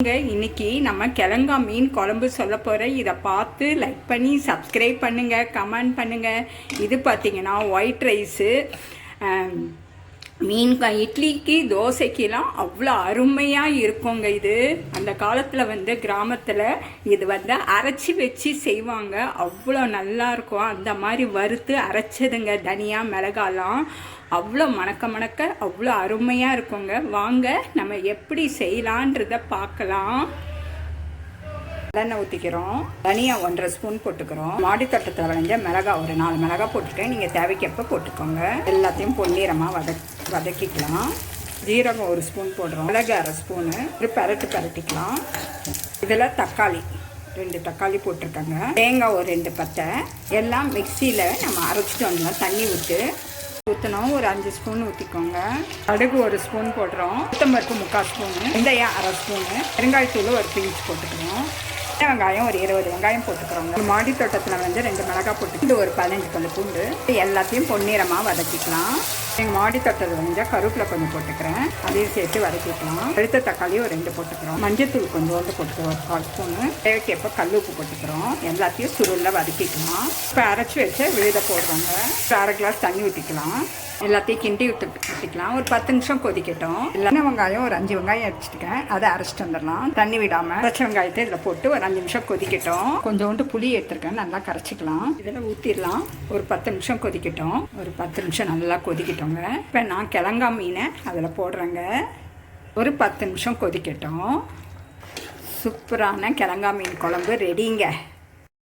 இன்னைக்கு நம்ம கிழங்கா மீன் குழம்பு சொல்ல போகிறோம் இதை பார்த்து லைக் பண்ணி சப்ஸ்கிரைப் பண்ணுங்க கமெண்ட் பண்ணுங்க. இது பார்த்தீங்கன்னா ஒயிட் ரைஸு மீன் இட்லிக்கு தோசைக்கெல்லாம் அவ்வளோ அருமையாக இருக்குங்க இது. அந்த காலத்தில் வந்து கிராமத்தில் இது வந்து அரைச்சி வச்சு செய்வாங்க. அவ்வளோ நல்லா இருக்கும். அந்த மாதிரி வறுத்து அரைச்சதுங்க. தனியாக மிளகாலாம். அவ்வளோ மணக்க மணக்க அவ்வளோ அருமையாக இருக்குங்க. வாங்க நம்ம எப்படி செய்யலான்றத பார்க்கலாம். நல்லெண்ணெய் ஊற்றிக்கிறோம் தனியா ஒன்றரை ஸ்பூன் போட்டுக்கிறோம். மாடி தோட்டத்தில் விளைஞ்ச மிளகா ஒரு நாலு மிளகா போட்டுருக்கேன் நீங்கள் தேவைக்கப்போ போட்டுக்கோங்க. எல்லாத்தையும் பொன்னீரமாக வதக் வதக்கிக்கலாம். ஜீரகம் ஒரு ஸ்பூன் போடுறோம். மிளகு அரை ஸ்பூனு. ஒரு பரட்டு பரட்டிக்கலாம். இதில் தக்காளி ரெண்டு தக்காளி போட்டிருக்கேங்க. தேங்காய் ஒரு ரெண்டு பத்தை எல்லாம் மிக்சியில் நம்ம அரைச்சிட்டு வந்துடலாம் தண்ணி விட்டு ஊற்றணும் ஒரு அஞ்சு ஸ்பூன் ஊற்றிக்கோங்க கடுகு ஒரு ஸ்பூன் போடுறோம். உத்தம்பருப்பு முக்கால் ஸ்பூனு வெந்தயம் அரை ஸ்பூனு பெருங்காயத்தூள் ஒரு பிஞ்ச் போட்டுக்கணும் வெங்காயம் ஒரு இருபது வெங்காயம் போட்டுக்கிறோங்க. மாடி தோட்டத்தில் வந்து ரெண்டு மிளகாய் போட்டு இது ஒரு பதினஞ்சு பல்லு பூண்டு. எல்லாத்தையும் பொன்னிறமாக வதக்கிக்கலாம். எங்கள் மாடி தோட்டத்தில் வந்து கருவேப்பிலை கொஞ்சம் போட்டுக்கிறேன். அதையும் சேர்த்து வதக்கிக்கலாம். எடுத்த தக்காளியும் ஒரு ரெண்டு போட்டுக்கிறோம். மஞ்சத்தூள் கொஞ்சோண்டு போட்டுக்கிறோம் ஒரு கால் ஸ்பூனு. தேவைக்கேற்ப கல் உப்பு போட்டுக்கிறோம். எல்லாத்தையும் சுருளில் வதக்கிக்கலாம். இப்போ அரைச்சி வச்சு விழுத போடுறோங்க. அரை கிளாஸ் தண்ணி ஊற்றிக்கலாம் எல்லாத்தையும் கிண்டி விட்டு ஊற்றிக்கலாம் ஒரு பத்து நிமிஷம் கொதிக்கட்டும். இல்லைன்னா வெங்காயம் ஒரு அஞ்சு வெங்காயம் அடிச்சிட்டுக்கேன் அதை அரைச்சிட்டு வந்துடலாம். தண்ணி விடாமல் அரைச்ச வெங்காயத்தை இதில் போட்டு ஒரு அஞ்சு நிமிஷம் கொதிக்கட்டும். கொஞ்சோண்டு புளி எடுத்துருக்கேன். நல்லா கரைச்சிக்கலாம். இதில் ஊற்றிடலாம் ஒரு பத்து நிமிஷம் கொதிக்கட்டும். ஒரு பத்து நிமிஷம் நல்லா கொதிக்கட்டோங்க. இப்போ நான் கிழங்கா மீனை அதில் போடுறேங்க. ஒரு பத்து நிமிஷம் கொதிக்கட்டும். சூப்பரான கிழங்கா மீன் குழம்பு ரெடிங்க.